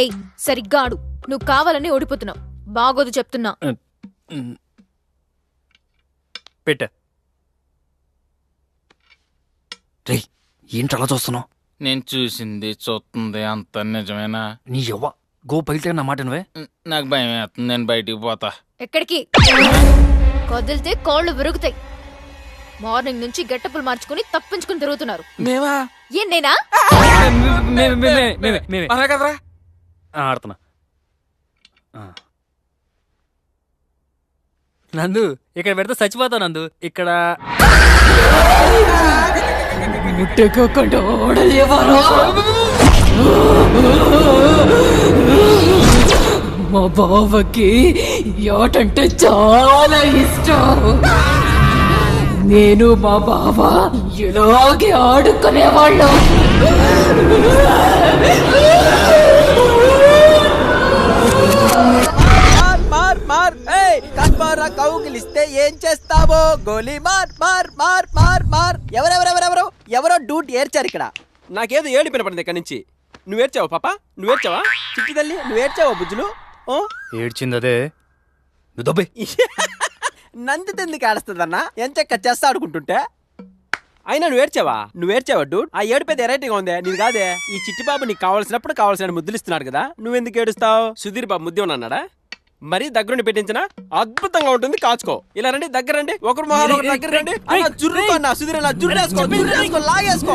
ఏయ్ సరిగ్గా ఆడు నువ్వు కావాలని ఓడిపోతున్నావు. బాగోదు చెప్తున్నా. పెట్ట. రే ఏంటి అలా చూస్తున్నావు? నేను చూసింది చూస్తుంది అంత నిజమేనా? నీ ఎవ్వ గో పగిలితే నా మాట నువ్వే నాకు భయం వేస్తుంది నేను బయటికి పోతా. ఎక్కడికి? కదిలితే కాళ్ళు విరుగుతాయి. మార్నింగ్ నుంచి గెట్టపులు మార్చుకుని తప్పించుకుని తిరుగుతున్నారు. మేమా? ఏం నేనా? అలా కదరా. ఆడుతున్నా. నందు ఇక్కడ పెడితే చచ్చిపోతావు నందు. ఇక్కడ మా బావకి యాటంటే చాలా ఇష్టం. నేను మా బావ ఇలాగే ఆడుకునేవాళ్ళం. మార్ మార్ మార్ ఏయ్ కస్మారా కౌగిలిస్తే ఏం చేస్తావో? గోలీ మార్ మార్ మార్ మార్ మార్. ఎవరెవరెవరెవరు? ఎవరో డూట్ ఏర్చారు ఇక్కడ. నాకేదో ఏడు వినపడింది ఇక్కడి నుంచి. నువ్వేడ్చావా పాప? నువ్వేడ్చావా చిట్టి తల్లి నువ్వు ఏడ్చావా బుజ్జులు? ఓ? ఏడ్చింది అదే నువ్వు దొబ్బే. నంది ఎందుకు ఆడుస్తుందన్నా ఎంచక్క చెస్ ఆడుకుంటుంటే? అయినా నువ్వేడ్చావా నువ్వేడ్చావా డూడ్? ఆ ఏడు పెద్ద వెరైటీగా ఉందే నీది కాదే. ఈ చిట్టి బాబు నీకు కావాల్సినప్పుడు కావాల్సిన ముద్దులు ఇస్తున్నాడు కదా. నువ్వెందుకు ఏడుస్తావు? సుధీర్ బాబు ముద్దే ఉన్నాడా? మరీ దగ్గరుండి పెట్టించిన అద్భుతంగా ఉంటుంది కాచుకో. ఇలా రండి దగ్గర రండి ఒకరు మొహాలు ఒకరు దగ్గర రండి. అన్న జుర్రుకో అన్న సుధీర్ జుర్రేసుకో జుర్రేసుకో లాగేసుకో.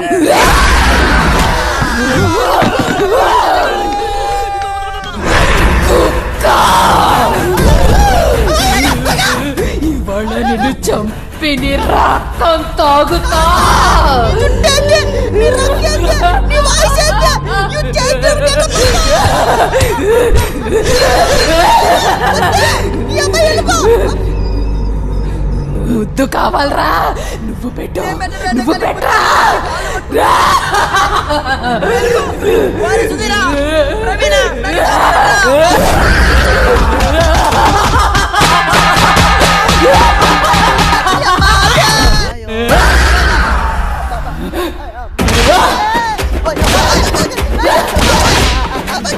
చంపి నీ రక్తం తాగుతా ముద్దు కావాలరా నువ్వు పెట్టు నువ్వు పెట్టరా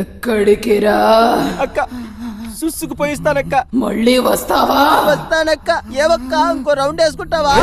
ఎక్కడికి రా అక్క సుస్సుకు పోయిస్తానక్క మళ్ళీ వస్తావా? వస్తానక్క. ఏవక్క ఇంకో రౌండ్ వేసుకుంటావా!